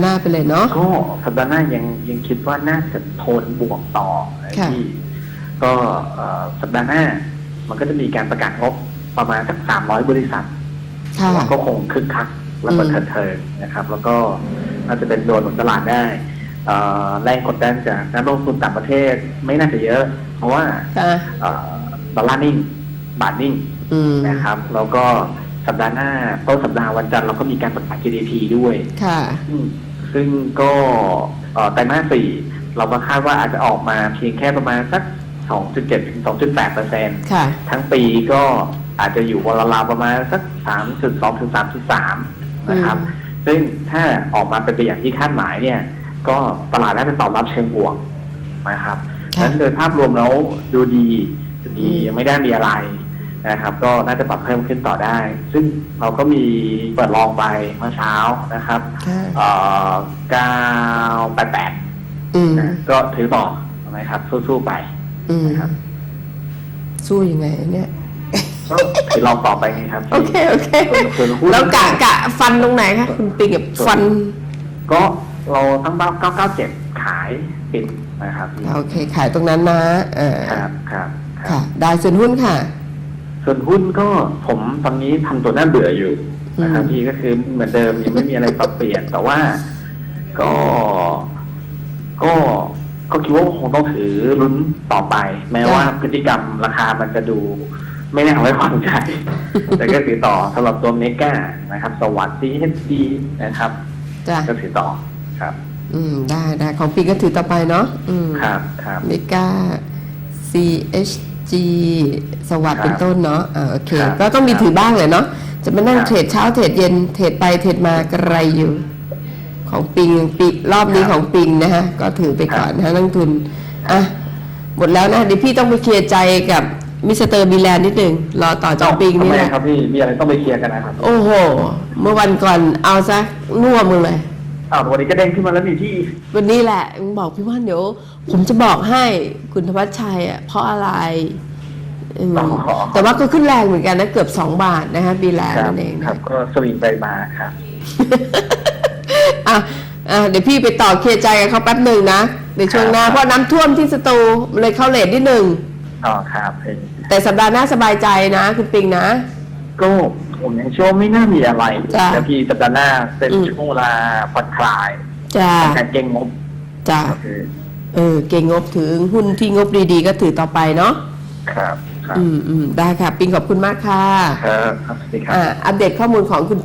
ห์หน้าไปเลยเนาะก็สัปดาห์หน้ายังยังคิดว่าน่าจะโทนบวกต่อนะค่ะที่ก็เอ่อสัปดาห์หน้า มันก็จะมีการประกาศงบประมาณสักสามร้อยบริษัทค่ะก็คงคึกคักและก็อืมเถิดเทิงนะครับ แล้วก็น่าจะเป็นโดนหนุนตลาดได้เอ่อแรงกดดันจากนักลงทุนต่างประเทศไม่น่าจะเยอะ เพราะว่าค่ะเอ่อดอลลาร์นิ่ง บาทนิ่งอืมนะครับ แล้วก็สัปดาห์หน้าต้นสัปดาห์วันจันทร์เราก็มีการประกาศ GDP ด้วย ค่ะ ซึ่งซึ่งก็เอ่อไตรมาสสี่เราก็คาดว่าอาจจะออกมาเพียงแค่ประมาณสัก 2.7ถึง2.8เปอร์เซ็นต์ค่ะทั้งปีก็อาจจะอยู่วันราวๆประมาณสัก 3.2ถึง3.3 นะครับอืมซึ่งถ้าออกมาเป็นไปอย่างที่คาดหมายเนี่ย ก็ตลาดน่าจะตอบรับเชิงบวกนะครับดังนั้นโดยภาพรวมแล้วดูดีดีอืมยังไม่ได้มีอะไร นะครับ ก็น่าจะปรับเพิ่มขึ้นต่อได้ ซึ่งเราก็มีเปิดลองไปเมื่อเช้านะครับค่ะเอ่อ988อืมนะก็ถือต่อนะครับ สู้ๆไปอืมนะครับสู้ยังไงเนี่ยก็ถือลองต่อไปไงครับ โอเคโอเคส่วนส่วนหุ้นแล้วกะกะฟันตรงไหนคะคุณปิงกับฟัน ก็เราตั้งเป้า997ขายปิดนะครับ โอเคขายตรงนั้นนะ เออครับครับครัค่ะบได้ส่วนหุ้นค่ะ ส่วนหุ้นก็ผมตอนนี้ทำตัวหน้าเบื่ออยู่นะครับอืมพี่ก็คือเหมือนเดิมยังไม่มีอะไรปรับเปลี่ยน แต่ว่าก็ ก็ก็คิดว่าคงต้องถือลุ้นต่อไป แม้ว่าพฤติกรรมราคามันจะดู ไม่น่าไว้วางใจ แต่ก็ถือต่อสำหรับตัวเมกานะครับ สวัสดีเฮดีนะครับจ้ะก็ถือต่อครับ อืมได้ได้ของปิงก็ถือต่อไปเนาะอืมครับครับเมกา CHG สวัสดิ์ครับเป็นต้นเนาะอ่าโอเค ครับก็ต้องมีครับถือบ้างเลยเนาะจะมานั่งครับเทรดเช้าเทรดเย็นเทรดไปเทรดมากระไรอยู่ ของปิงปีรอบนี้ครับของปิงนะฮะ ก็ถือไปก่อนนะนักทุนอะหมดแล้วนะเดี๋ยวพี่ต้องไปเคลียร์ใจกับมิสเตอร์บีแลนด์นิดหนึ่งรอต่อจากปิงทำนี่ไมแหละ ครับพี่มีอะไรต้องไปเคลียร์กันนะครับ โอ้โห เมื่อวันก่อนเอาซะน่วมมึงเลย อ้าววันนี้ก็เด้งขึ้นมาแล้วนี่ที่ วันนี้แหละมึงบอกพี่ว่านเดี๋ยว ผมจะบอกให้คุณธวัชชัยอะเพราะอะไรอืมอ๋อ แต่ว่าก็ขึ้นแรงเหมือนกันนะเกือบสองบาทนะคะบีแลนด์ครับนั่นเองครันะบก็สวิงไปมาครับ อะอะเดี๋ยวพี่ไปต่อเคลียร์ใจกับเขาแป๊บหนึ่งนะในช่วงหน้าครับ เพราะน้ำท่วมที่สตูเลยเข้าเลทนิดหนึ่ง อ๋อครับเองแต่สัปดาห์หน้าสบายใจนะ คุณปิงนะ ก็ ผมยังเชื่อว่าไม่น่ามีอะไรจ้ะแต่พี่สัปดาห์หน้าเป็นอืม ช่วงเวลาผ่อนคลายจ้าการเก็งงบจ้าก็คือเออ เก่งงบถือหุ้นที่งบดีๆ ก็ถือต่อไปเนาะครับ ครับอืมอืมได้ค่ะ ปิงขอบคุณมากค่ะ ครับครับสวัสดีครับ อ่าอัปเดตข้อมูลของคุณ